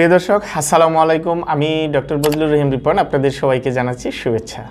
প্রিয় দর্শক, আসসালামু আলাইকুম। আমি ডক্টর বজলুর রহিম রিপন, আপনাদের সবাইকে জানাচ্ছি শুভেচ্ছা।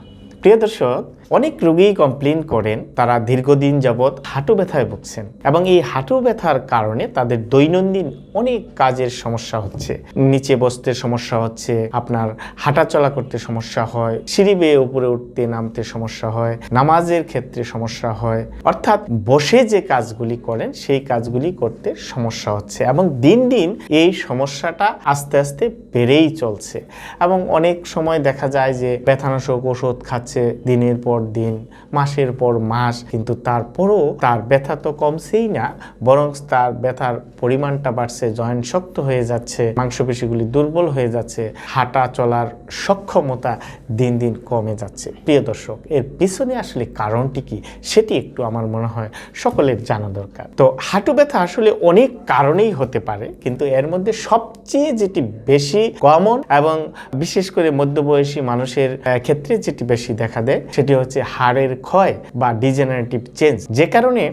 প্রিয় দর্শক অনেক রোগী কমপ্লেন করেন, তারা দীর্ঘদিন যাবৎ হাঁটু ব্যথায় ভুগছেন এবং এই হাঁটু ব্যথার কারণে তাদের দৈনন্দিন অনেক কাজের সমস্যা হচ্ছে। নিচে বসতে সমস্যা হচ্ছে, আপনার হাঁটা চলা করতে সমস্যা হয়, সিঁড়ি বেয়ে উপরে উঠতে নামতে সমস্যা হয়, নামাজের ক্ষেত্রে সমস্যা হয়। অর্থাৎ বসে যে কাজগুলি করেন, সেই কাজগুলি করতে সমস্যা হচ্ছে এবং দিন দিন এই সমস্যাটা আস্তে আস্তে বেড়েই চলছে এবং অনেক সময় দেখা যায় যে ব্যথানাশক ওষুধ খাচ্ছে, দিনের পর দিন, মাসের পর মাস, কিন্তু তারপরও তার ব্যথা তো কমছেই না, বরং তার ব্যথার পরিমাণটা বাড়ছে, জয়েন্ট শক্ত হয়ে যাচ্ছে, মাংসপেশিগুলি দুর্বল হয়ে যাচ্ছে, হাঁটা চলার সক্ষমতা দিন দিন কমে যাচ্ছে। প্রিয় দর্শক, এর পিছনে আসলে কারণটি কি? সেটি একটু আমার মনে হয় সকলের জানা দরকার। তো হাঁটু ব্যথা আসলে অনেক কারণেই হতে পারে, কিন্তু এর মধ্যে সবচেয়ে যেটি বেশি কমন এবং বিশেষ করে মধ্যবয়সী মানুষের ক্ষেত্রে যেটি বেশি দেখা দেয়, সেটি হচ্ছে হাড়ের ক্ষয় বা ডিজেনারেটিভ চেঞ্জ যে কারণে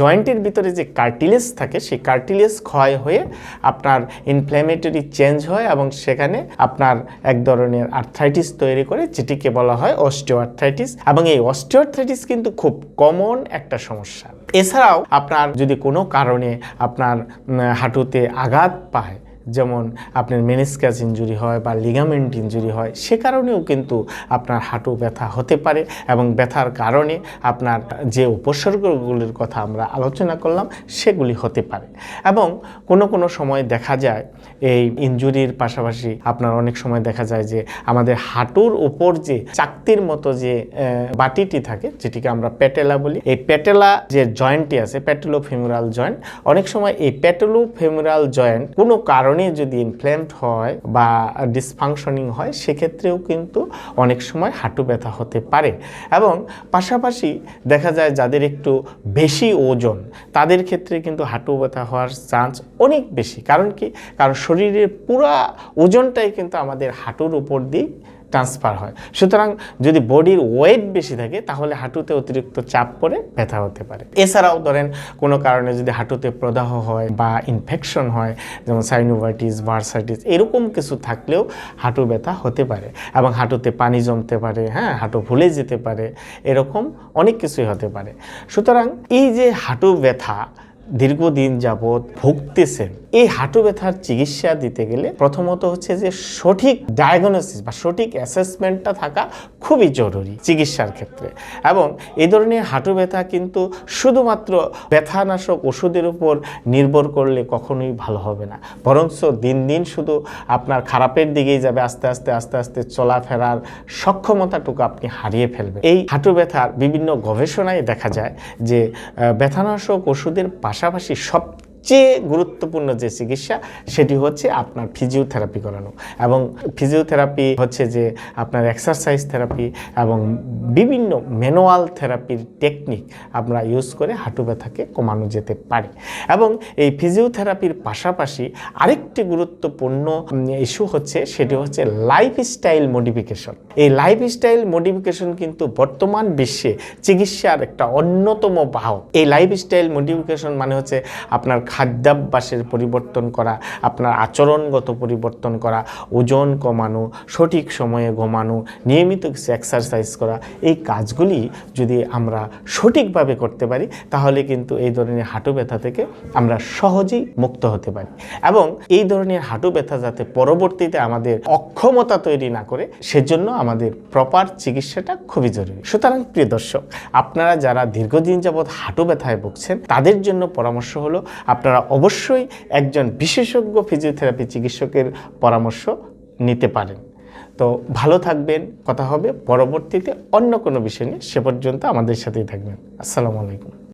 জয়েন্টের ভিতরে যে কার্টিলেজ থাকে, সেই কার্টিলেজ ক্ষয় হয়ে আপনার ইনফ্ল্যামেটরি চেঞ্জ হয় এবং সেখানে আপনার এক ধরনের আর্থ্রাইটিস তৈরি করে, যেটিকে বলা হয় অস্টিওআর্থ্রাইটিস এবং এই অস্টিওআর্থ্রাইটিস কিন্তু খুব কমন একটা সমস্যা। এছাড়াও, আপনার যদি কোনো কারণে আপনার হাঁটুতে আঘাত পায় যেমন আপনার মেনিসকাস ইঞ্জুরি হয় বা লিগামেন্ট ইঞ্জুরি হয়, সে কারণেও কিন্তু আপনার হাঁটু ব্যথা হতে পারে এবং ব্যথার কারণে আপনার যে উপসর্গগুলির কথা আমরা আলোচনা করলাম, সেগুলি হতে পারে। এবং কোনো কোনো সময় দেখা যায়, এই ইঞ্জুরির পাশাপাশি আপনার অনেক সময় দেখা যায় যে আমাদের হাঁটুর উপর যে চাকতির মতো যে বাটিটি থাকে, যেটিকে আমরা প্যাটেলা বলি, এই প্যাটেলা যে জয়েন্টটি আছে প্যাটেলো ফেমুরাল জয়েন্ট অনেক সময় এই প্যাটেলো ফেমুরাল জয়েন্ট কোনো কারণে যদি ইনফ্লেমড হয় বা ডিসফাংশনিং হয়, সেক্ষেত্রেও কিন্তু অনেক সময় হাঁটু ব্যথা হতে পারে। এবং পাশাপাশি দেখা যায় যাদের একটু বেশি ওজন, তাদের ক্ষেত্রে কিন্তু হাঁটু ব্যথা হওয়ার চান্স অনেক বেশি। কারণ কি? কারণ শরীরের পুরা ওজনটাই কিন্তু আমাদের হাঁটুর উপর দিয়ে ট্রান্সফার হয়। সুতরাং যদি বডির ওয়েট বেশি থাকে, তাহলে হাঁটুতে অতিরিক্ত চাপ পড়ে ব্যথা হতে পারে। এছাড়াও ধরেন, কোনো কারণে যদি হাঁটুতে প্রদাহ হয় বা ইনফেকশন হয়, যেমন সাইনোভাইটিস ভার্সাইটিস এরকম কিছু থাকলেও হাঁটু ব্যথা হতে পারে এবং হাঁটুতে পানি জমতে পারে হ্যাঁ হাঁটু ভুলে যেতে পারে, এরকম অনেক কিছুই হতে পারে। সুতরাং এই যে হাঁটু ব্যথা দীর্ঘদিন যাবৎ ভুগতেছেন এই হাঁটু ব্যথার চিকিৎসা দিতে গেলে প্রথমত হচ্ছে যে সঠিক ডায়াগনোসিস বা সঠিক অ্যাসেসমেন্টটা থাকা খুবই জরুরি চিকিৎসার ক্ষেত্রে। এবং এই ধরনের হাঁটু ব্যথা কিন্তু শুধুমাত্র ব্যথানাশক ওষুধের উপর নির্ভর করলে কখনোই ভালো হবে না। বরঞ্চ দিন দিন শুধু আপনার খারাপের দিকেই যাবে, আস্তে আস্তে আস্তে আস্তে চলাফেরার সক্ষমতাটুকু আপনি হারিয়ে ফেলবেন। এই হাঁটু ব্যথার বিভিন্ন গবেষণায় দেখা যায় যে ব্যথানাশক ওষুধের পাশাপাশি সবচেয়ে গুরুত্বপূর্ণ যে চিকিৎসা, সেটি হচ্ছে আপনার ফিজিওথেরাপি করানো। এবং ফিজিওথেরাপি হচ্ছে যে আপনার এক্সারসাইজ থেরাপি এবং বিভিন্ন ম্যানুয়াল থেরাপির টেকনিক আমরা ইউজ করে হাঁটু ব্যথাকে কমানো যেতে পারে। এবং এই ফিজিওথেরাপির পাশাপাশি আরেকটি গুরুত্বপূর্ণ ইস্যু হচ্ছে, সেটি হচ্ছে লাইফস্টাইল মডিফিকেশন এই লাইফস্টাইল মডিফিকেশন কিন্তু বর্তমান বিশ্বে চিকিৎসার একটা অন্যতম বাহক। এই লাইফস্টাইল মডিফিকেশন মানে হচ্ছে আপনার খাদ্যাভ্যাসের পরিবর্তন করা, আপনার আচরণগত পরিবর্তন করা, ওজন কমানো, সঠিক সময়ে ঘুমানো, নিয়মিত কিছু এক্সারসাইজ করা, এই কাজগুলি যদি আমরা সঠিকভাবে করতে পারি, তাহলে কিন্তু এই ধরনের হাঁটু ব্যথা থেকে আমরা সহজেই মুক্ত হতে পারি। এবং এই ধরনের হাঁটু ব্যথা যাতে পরবর্তীতে আমাদের অক্ষমতা তৈরি না করে, সেজন্য আমাদের প্রপার চিকিৎসাটা খুবই জরুরি। সুতরাং প্রিয় দর্শক, আপনারা যারা দীর্ঘদিন যাবৎ হাঁটু ব্যথায় ভুগছেন, তাদের জন্য পরামর্শ হলো আপনারা অবশ্যই একজন বিশেষজ্ঞ ফিজিওথেরাপি চিকিৎসকের পরামর্শ নিতে পারেন। তো ভালো থাকবেন, কথা হবে। পরবর্তীতে অন্য কোনো বিষয় নিয়ে সে পর্যন্ত আমাদের সাথেই থাকবেন। আসসালামু আলাইকুম।